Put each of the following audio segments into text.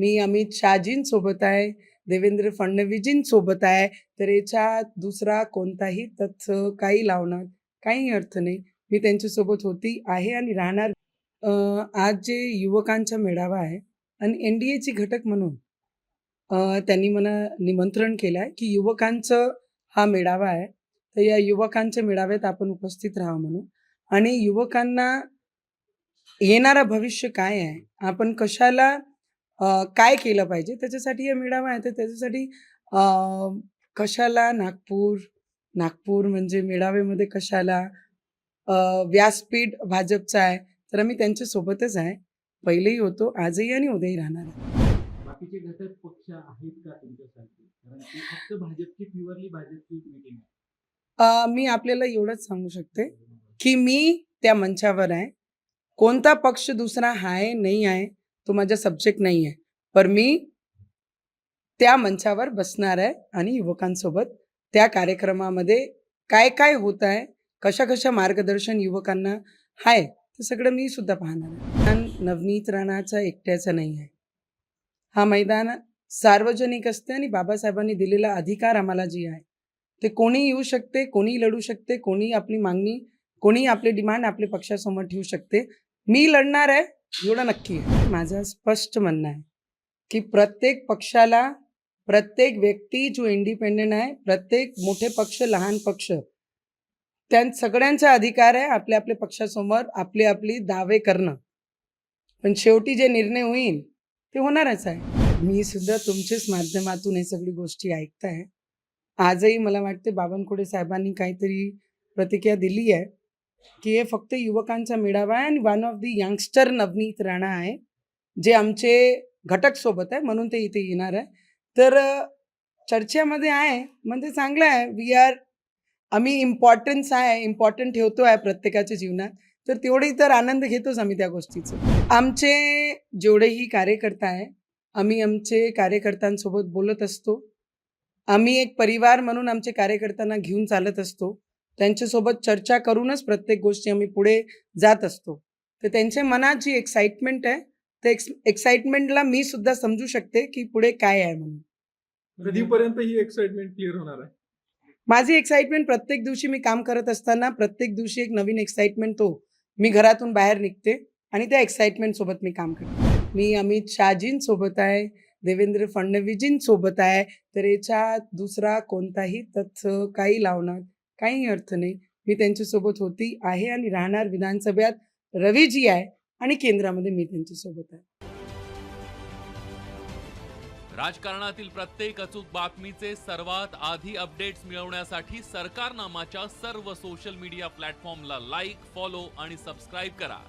मी अमित शहाजींसोबत आहे देवेंद्र फडणवीसजींसोबत आहे. तर याच्यात दुसरा कोणताही तथ्य काही लावणार काही अर्थ नाही. मी त्यांच्यासोबत होती आहे आणि राहणार. आज जे युवकांचा मेळावा आहे आणि एन डी एची घटक म्हणून त्यांनी मला निमंत्रण केलं आहे की युवकांचं हा मेळावा आहे. तर या युवकांच्या मेळाव्यात आपण उपस्थित राहा म्हणून. आणि युवकांना येणारं भविष्य काय आहे? आपण कशाला काय केलं पाहिजे? त्याच्यासाठी हा मेळावा आहे तर त्याच्यासाठी कशाला नागपूर नागपूर म्हणजे मेळाव्यामध्ये कशाला? व्यासपीठ भाजपचं आहे. तर आम्ही त्यांच्यासोबतच आहे. पहिलेही होतो आजही आणि उद्याही राहणार आहे. बाकीचे घटक पक्ष आहेत का तुमच्यासाठी कारण ती फक्त भाजपची प्युअरली भाजपची मीटिंग आहे. अं, मी आपल्याला एवढंच सांगू शकते की मी त्या मंचावर आहे. कोणता पक्ष दुसरा आहे नाही आहे तो माझा सब्जेक्ट नाही आहे पर मी त्या मंचावर बसणार आहे आणि युवकांसोबत त्या कार्यक्रमामध्ये काय काय होत आहे कशा कशा मार्गदर्शन युवकांना आहे ते सगळं मी सुद्धा पाहणार आहे. नवनीत राणाचा एकट्याचा नाही आहे हा मैदान सार्वजनिक असते आणि बाबासाहेबांनी दिलेला अधिकार आम्हाला जी आहे ते कोणी येऊ शकते कोणी लढू शकते कोणी आपली मागणी कोणी आपले डिमांड आपल्या पक्षासमोर ठेवू शकते मी लढणार आहे एवढं नक्की आहे. माझं स्पष्ट म्हणणं आहे की प्रत्येक पक्षाला प्रत्येक व्यक्ती जो इंडिपेंडेंट आहे प्रत्येक मोठे पक्ष लहान पक्ष त्या सगळ्यांचा अधिकार आहे आपल्या आपल्या पक्षासमोर आपली आपली दावे करणं. पण शेवटी जे निर्णय होईल ते होणारच आहे. मी सुद्धा तुमच्याच माध्यमातून हे सगळी गोष्टी ऐकताय. आजही मला वाटते बावनकुळे साहेबांनी काहीतरी प्रतिक्रिया दिली आहे. की हे फक्त युवकांचा मेळावा आहे आणि one of the youngster Navneet Rana आहे जे आमचे घटक सोबत आहे म्हणून ते इथे येणार आहे. तर चर्चेमध्ये आहे म्हणजे चांगलं आहे. वी आर आम्ही इम्पॉर्टन्स आहे इम्पॉर्टंट ठेवतो आहे प्रत्येकाच्या जीवनात. तर तेवढी तर आनंद घेतोच आम्ही त्या गोष्टीचं. आमचे जेवढेही कार्यकर्ता आहे आम्ही आमचे कार्यकर्त्यांसोबत बोलत असतो. आम्ही एक परिवार म्हणून आमचे कार्यकर्त्यांना घेऊन चालत असतो. त्यांच्यासोबत चर्चा करूनच प्रत्येक गोष्टी आम्ही पुढे जात असतो. तर त्यांच्या मनात जी एक्साइटमेंट आहे एक्स एक्साइटमेंटला मी सुद्धा समजू शकते की पुढे काय आहे म्हणून. कधीपर्यंत ही एक्साइटमेंट क्लिअर होणार आहे? माझी एक्साइटमेंट प्रत्येक दिवशी मी काम करत असताना प्रत्येक दिवशी एक नवीन एक्साइटमेंट तो मी घरातून बाहेर निघते आणि त्या एक्साइटमेंट सोबत मी काम करते. मी अमित शहाजींसोबत आहे देवेंद्र फडणवीसजींसोबत आहे तर याच्यात दुसरा कोणताही तथ्य काही लावणार काही अर्थ नाही. मी त्यांच्यासोबत होती आहे आणि राहणार विधानसभेत. रवीजी आहे आणि केंद्रामध्ये मी त्यांच्यासोबत आहे. राजकारणातील प्रत्येक अचूक बातमीचे सर्वात आधी अपडेट्स मिळवण्यासाठी सरकारनामाच्या सर्व सोशल मीडिया प्लॅटफॉर्मला लाईक फॉलो आणि सबस्क्राईब करा.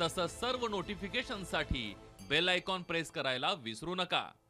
तसंच सर्व नोटिफिकेशनसाठी बेल आयकॉन प्रेस करायला विसरू नका.